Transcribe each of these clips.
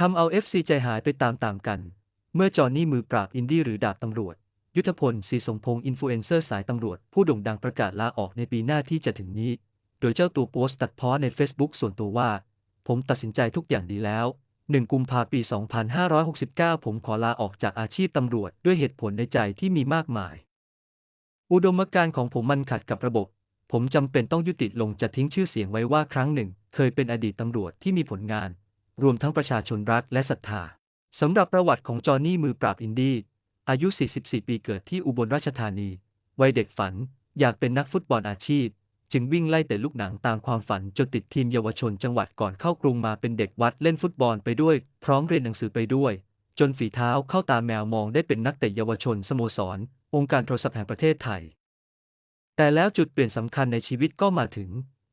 ทำเอา FC ใจหายไปตามๆกัน เมื่อจอห์นนี่มือปราบอินดี้หรือดาบตำรวจ ยุทธพลศรีสมพงศ์อินฟลูเอนเซอร์สายตำรวจ ผู้โด่งดังประกาศลาออกในปีหน้าที่จะถึงนี้ โดยเจ้าตัวโพสต์ตัดพ้อใน Facebook ส่วนตัวว่า ผมตัดสินใจทุกอย่างดีแล้ว1กุมภาพันธ์ปี 2569 ผมขอลาออกจากอาชีพตำรวจด้วยเหตุผลในใจที่มีมากมาย อุดมการณ์ของผมมันขัดกับระบบ ผมจำเป็นต้องยุติลงจะทิ้งชื่อเสียงไว้ว่าครั้งหนึ่ง เคยเป็นอดีตตำรวจที่มีผลงาน รวมทั้งประชาชนรักและศรัทธาสำหรับประวัติของจอห์นนี่มือปราบอินดี้อายุ 44 ปีเกิดที่อุบลราชธานี วัยเด็กฝัน อยากเป็นนักฟุตบอลอาชีพ จึงวิ่งไล่แต่ลูกหนังตามความฝันจนติดทีมเยาวชนจังหวัดก่อนเข้ากรุงมาเป็นเด็กวัดเล่นฟุตบอลไปด้วย พร้อมเรียนหนังสือไปด้วย จนฝีเท้าเข้าตาแมวมองได้เป็นนักเตะเยาวชนสโมสร องค์การโทรศัพท์แห่งประเทศไทย แต่แล้วจุดเปลี่ยนสำคัญในชีวิตก็มาถึง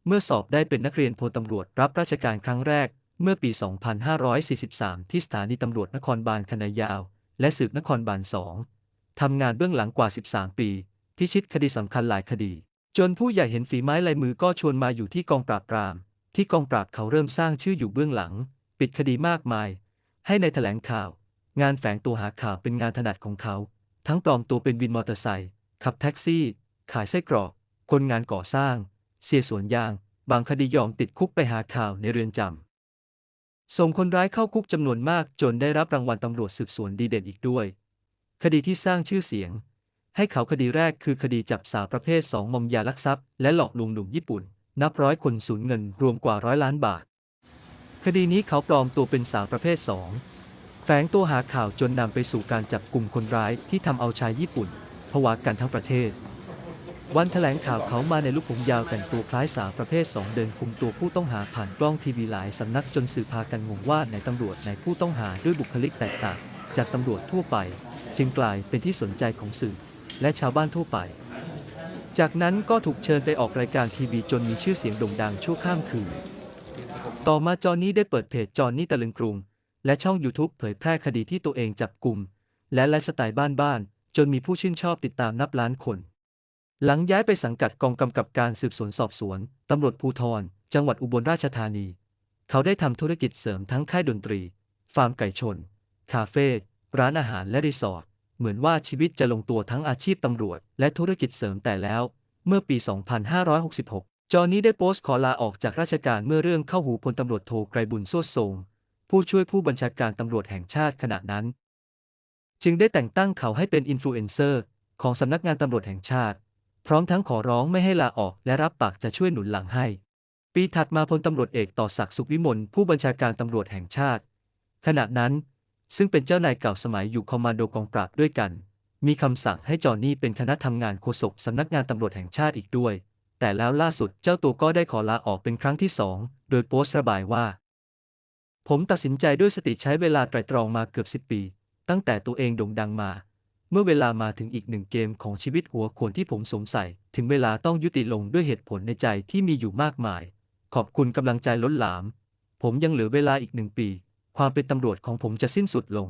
เมื่อสอบได้เป็นนักเรียนพลตำรวจรับราชการครั้งแรก เมื่อปี 2543 ที่สถานีตำรวจนครบาลคณะยาว และสืบนครบาล2ทำงานเบื้องหลังกว่า 13 ปี พิชิตคดีสำคัญหลายคดี จนผู้ใหญ่เห็นฝีไม้ลายมือก็ชวนมาอยู่ที่กองปราบปราม ที่กองปราบเขาเริ่มสร้างชื่ออยู่เบื้องหลัง ปิดคดีมากมาย ให้ในแถลงข่าว งานแฝงตัวหาข่าวเป็นงานถนัดของเขา ทั้งปลอมตัวเป็นวินมอเตอร์ไซค์ขับแท็กซี่ ขายไส้กรอก คนงานก่อสร้าง เสียสวนยาง บางคดียอมติดคุกไปหาข่าวในเรือนจำ ส่งคนร้ายเข้าคุกจำนวนมากจนได้รับรางวัลตำรวจสืบสวนดีเด่นอีกด้วย คดีที่สร้างชื่อเสียง ให้เขาคดีแรกคือคดีจับสาวประเภท2มอมยาลักทรัพย์และหลอกลวงหนุ่มญี่ปุ่น นับร้อยคนสูญเงินรวมกว่าร้อยล้านบาท คดีนี้เขาปลอมตัวเป็นสาวประเภท2แฝงตัวหาข่าวจนนำไปสู่การจับกลุ่มคนร้ายที่ทำเอาชายญี่ปุ่นผวากันทั้งประเทศ วันแถลงข่าวเขามาในลุคผมยาวแต่งตัวคล้ายสาวประเภท 2 เดินคุมตัวผู้ต้องหาผ่านกล้องทีวีหลายสำนักจนสื่อพากันงงว่าในตำรวจในผู้ต้องหาด้วยบุคลิกแตกต่าง จากตำรวจทั่วไป จึงกลายเป็นที่สนใจของสื่อ และชาวบ้านทั่วไป จากนั้นก็ถูกเชิญไปออกรายการทีวีจนมีชื่อเสียงโด่งดังชั่วข้ามคืนต่อมาจอหนนี่ได้เปิดเพจจอหนนี่ตะลึงกรุง และช่อง YouTube เผยแพร่คดีที่ตัวเองจับกลุ่มและไลฟ์สไตล์บ้านๆจนมีผู้ชื่นชอบติดตามนับล้านคน หลังย้ายไปสังกัดกองกำกับการสืบสวนสอบสวน ตำรวจภูธร จังหวัดอุบลราชธานี เขาได้ทำธุรกิจเสริมทั้งค่ายดนตรี ฟาร์มไก่ชน คาเฟ่ ร้านอาหารและรีสอร์ท เหมือนว่าชีวิตจะลงตัวทั้งอาชีพตำรวจ และธุรกิจเสริมแต่แล้ว เมื่อปี 2566 จอห์นนี่ได้โพสต์ขอลาออกจากราชการเมื่อเรื่องเข้าหูพลตำรวจโทไกรบุญโซดทรง ผู้ช่วยผู้บัญชาการตำรวจแห่งชาติขณะนั้น จึงได้แต่งตั้งเขาให้เป็นอินฟลูเอนเซอร์ของสำนักงานตำรวจแห่งชาติ พร้อมทั้งขอร้องไม่ให้ลาออกและรับปากจะช่วยหนุนหลังให้ ปีถัดมาพลตำรวจเอกต่อศักดิ์สุขวิมลผู้บัญชาการตำรวจแห่งชาติ ขณะนั้น ซึ่งเป็นเจ้านายเก่าสมัยอยู่คอมมานโดกองปราบด้วยกัน มีคำสั่งให้จอห์นนี่เป็นคณะทำงานโฆษกสำนักงานตำรวจแห่งชาติอีกด้วย แต่แล้วล่าสุดเจ้าตัวก็ได้ขอลาออกเป็นครั้งที่สองโดยโพสต์ระบายว่า ผมตัดสินใจด้วยสติใช้เวลาไตรตรองมาเกือบสิบปี ตั้งแต่ตัวเองโด่งดังมา เมื่อเวลามาถึงอีกหนึ่งเกมของชีวิตหัวโขนที่ผมสงสัยถึงเวลาต้องยุติลงด้วยเหตุผลในใจที่มีอยู่มากมาย ขอบคุณกำลังใจล้นหลาม ผมยังเหลือเวลาอีกหนึ่งปี ความเป็นตำรวจของผมจะสิ้นสุดลง